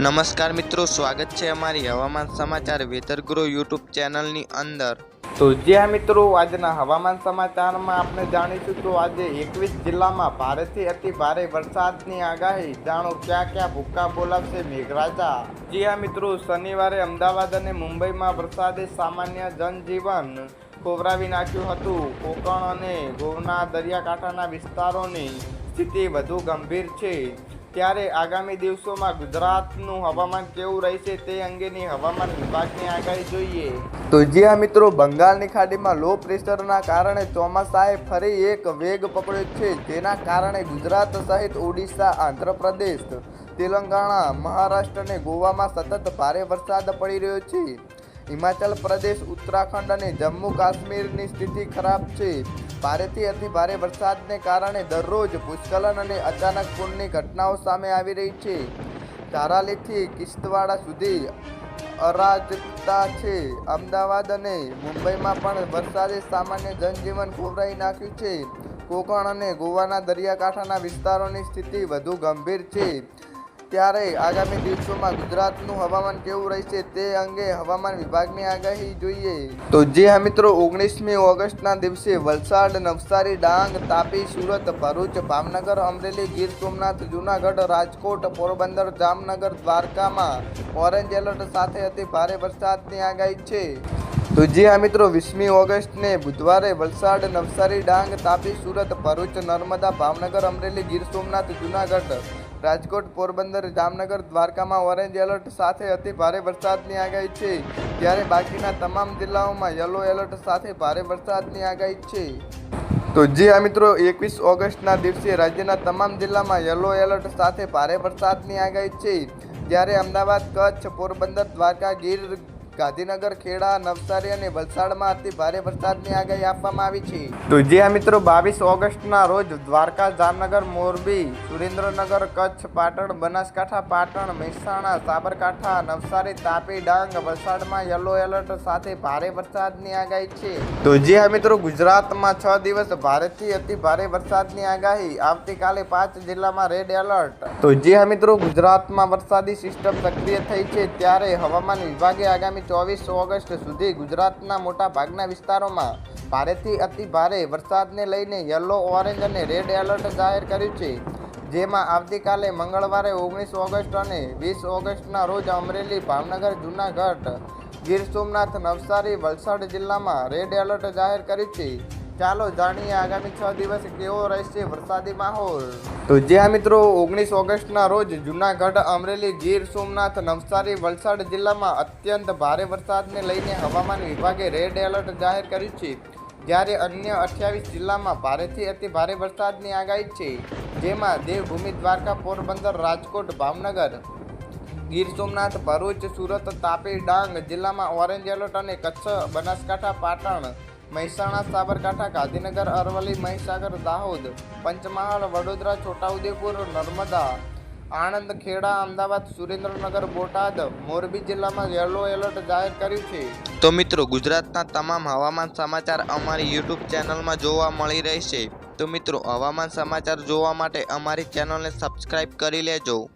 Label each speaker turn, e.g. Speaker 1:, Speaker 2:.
Speaker 1: નમસ્કાર મિત્રો, સ્વાગત છે અમારી હવામાન સમાચાર વેધરગુરુ યુટ્યુબ ચેનલની અંદર.
Speaker 2: તો જ્યાં મિત્રો, આજના હવામાન સમાચારમાં આપણે જાણીશું તો આજે એકવીસ જિલ્લામાં ભારેથી અતિ ભારે વરસાદની આગાહી. જાણો ક્યાં ક્યાં ભૂક્કા બોલાવશે મેઘરાજા? જી હા મિત્રો, શનિવારે અમદાવાદ અને મુંબઈમાં વરસાદે સામાન્ય જનજીવન કોવરાવી નાખ્યું હતું. કોકણ અને ગોવના દરિયાકાંઠાના વિસ્તારોની સ્થિતિ વધુ ગંભીર છે. ત્યારે આગામી દિવસોમાં ગુજરાતનું હવામાન કેવું રહેશે તે અંગેની હવામાન વિભાગની આગાહી જોઈએ. તો જ્યાં મિત્રો બંગાળની ખાડીમાં લો પ્રેશરના કારણે ચોમાસાએ ફરી એક વેગ પકડ્યો છે, જેના કારણે ગુજરાત સહિત ઓડિશા, આંધ્રપ્રદેશ, તેલંગાણા, મહારાષ્ટ્ર અને ગોવામાં સતત ભારે વરસાદ પડી રહ્યો છે. હિમાચલ પ્રદેશ, ઉત્તરાખંડ અને જમ્મુ કાશ્મીરની સ્થિતિ ખરાબ છે. ભારેથી અતિ ભારે વરસાદને કારણે દરરોજ ભૂસ્ખલન અને અચાનક પૂરની ઘટનાઓ સામે આવી રહી છે. ધારાલીથી કિશ્તવાડા સુધી અરાજકતા છે. અમદાવાદ અને મુંબઈમાં પણ વરસાદે સામાન્ય જનજીવન ખોવરાઈ નાખ્યું છે. કોકણ અને ગોવાના દરિયાકાંઠાના વિસ્તારોની સ્થિતિ વધુ ગંભીર છે. ત્યારે આગામી દિવસોમાં ગુજરાતનું હવામાન કેવું રહેશે તે અંગે હવામાન વિભાગની આગાહી જોઈએ. તો જે મિત્રો, ઓગણીસમી ઓગસ્ટના દિવસે વલસાડ, નવસારી, ડાંગ, તાપી, સુરત, ભરૂચ, ભાવનગર, અમરેલી, ગીર સોમનાથ, જૂનાગઢ, રાજકોટ, પોરબંદર, જામનગર, દ્વારકામાં ઓરેન્જ એલર્ટ સાથે અતિ ભારે વરસાદની આગાહી છે. તો જી હા મિત્રો, વીસમી ઓગસ્ટને બુધવારે વલસાડ, નવસારી, ડાંગ, તાપી, સુરત, ભરૂચ, નર્મદા, ભાવનગર, અમરેલી, ગીર સોમનાથ, જૂનાગઢ રાજકોટ, પોરબંદર, જામનગર, દ્વારકામાં ઓરેન્જ એલર્ટ સાથે અતિ ભારે વરસાદની આગાહી છે. જ્યારે બાકીના તમામ જિલ્લાઓમાં યલો એલર્ટ સાથે ભારે વરસાદની આગાહી છે. તો જે આ મિત્રો, એકવીસ ઓગસ્ટના દિવસે રાજ્યના તમામ જિલ્લામાં યલો એલર્ટ સાથે ભારે વરસાદની આગાહી છે. જ્યારે અમદાવાદ, કચ્છ, પોરબંદર, દ્વારકા, ગીર ગાંધીનગર, ખેડા, નવસારી અને વલસાડમાં અતિ ભારે વરસાદની આગાહી આપવામાં આવી છે. તો જે મિત્રો બાવીસ ઓગસ્ટના રોજ દ્વારકા, જામનગર, મોરબી, સુરેન્દ્રનગર, કચ્છ, પાટણ, બનાસકાંઠા, પાટણ, મહેસાણા, સાબરકાંઠા, નવસારી, તાપી, ડાંગ, વલસાડમાં યલો એલર્ટ સાથે ભારે વરસાદની આગાહી છે. તો જે મિત્રો ગુજરાતમાં છ દિવસ ભારેથી અતિ ભારે વરસાદની આગાહી આવતીકાલે પાંચ જિલ્લામાં રેડ એલર્ટ. તો જે મિત્રો ગુજરાતમાં વરસાદી સિસ્ટમ સક્રિય થઈ છે ત્યારે હવામાન વિભાગે આગામી ચોવીસ ઓગસ્ટ સુધી ગુજરાતના મોટા ભાગના વિસ્તારોમાં ભારેથી અતિ ભારે વરસાદને લઈને યલો, ઓરેન્જ અને રેડ એલર્ટ જાહેર કર્યું છે. જેમાં આવતીકાલે મંગળવારે ઓગણીસ ઓગસ્ટ અને વીસ ઓગસ્ટના રોજ અમરેલી, ભાવનગર, જૂનાગઢ, ગીર સોમનાથ, નવસારી, વલસાડ જિલ્લામાં રેડ એલર્ટ જાહેર કર્યું છે. ચાલો જાણીએ આગામી છ દિવસ કેવો રહેશે વરસાદી માહોલ. તો જ્યાં મિત્રો, ઓગણીસ ઓગસ્ટના રોજ જૂનાગઢ, અમરેલી, ગીર, સોમનાથ, નવસારી, વલસાડ જિલ્લામાં અત્યંત ભારે વરસાદને લઈને હવામાન વિભાગે રેડ એલર્ટ જાહેર કર્યું છે. જ્યારે અન્ય અઠ્યાવીસ જિલ્લામાં ભારેથી અતિ ભારે વરસાદની આગાહી છે, જેમાં દેવભૂમિ, દ્વારકા, પોરબંદર, રાજકોટ, ભાવનગર, ગીર સોમનાથ, ભરૂચ, સુરત, તાપી, ડાંગ જિલ્લામાં ઓરેન્જ એલર્ટ અને કચ્છ, બનાસકાંઠા, પાટણ મહેસાણા, સાબરકાંઠા, ગાંધીનગર, અરવલ્લી, મહીસાગર, દાહોદ, પંચમહાલ, વડોદરા, છોટાઉદેપુર, નર્મદા આણંદ ખેડા અમદાવાદ, સુરેન્દ્રનગર, બોટાદ, મોરબી જિલ્લામાં યલો એલર્ટ જાહેર કર્યું છે.
Speaker 1: તો મિત્રો, ગુજરાતના તમામ હવામાન સમાચાર અમારી યુટ્યુબ ચેનલમાં જોવા મળી રહેશે. તો મિત્રો, હવામાન સમાચાર જોવા માટે અમારી ચેનલને સબસ્ક્રાઈબ કરી લેજો.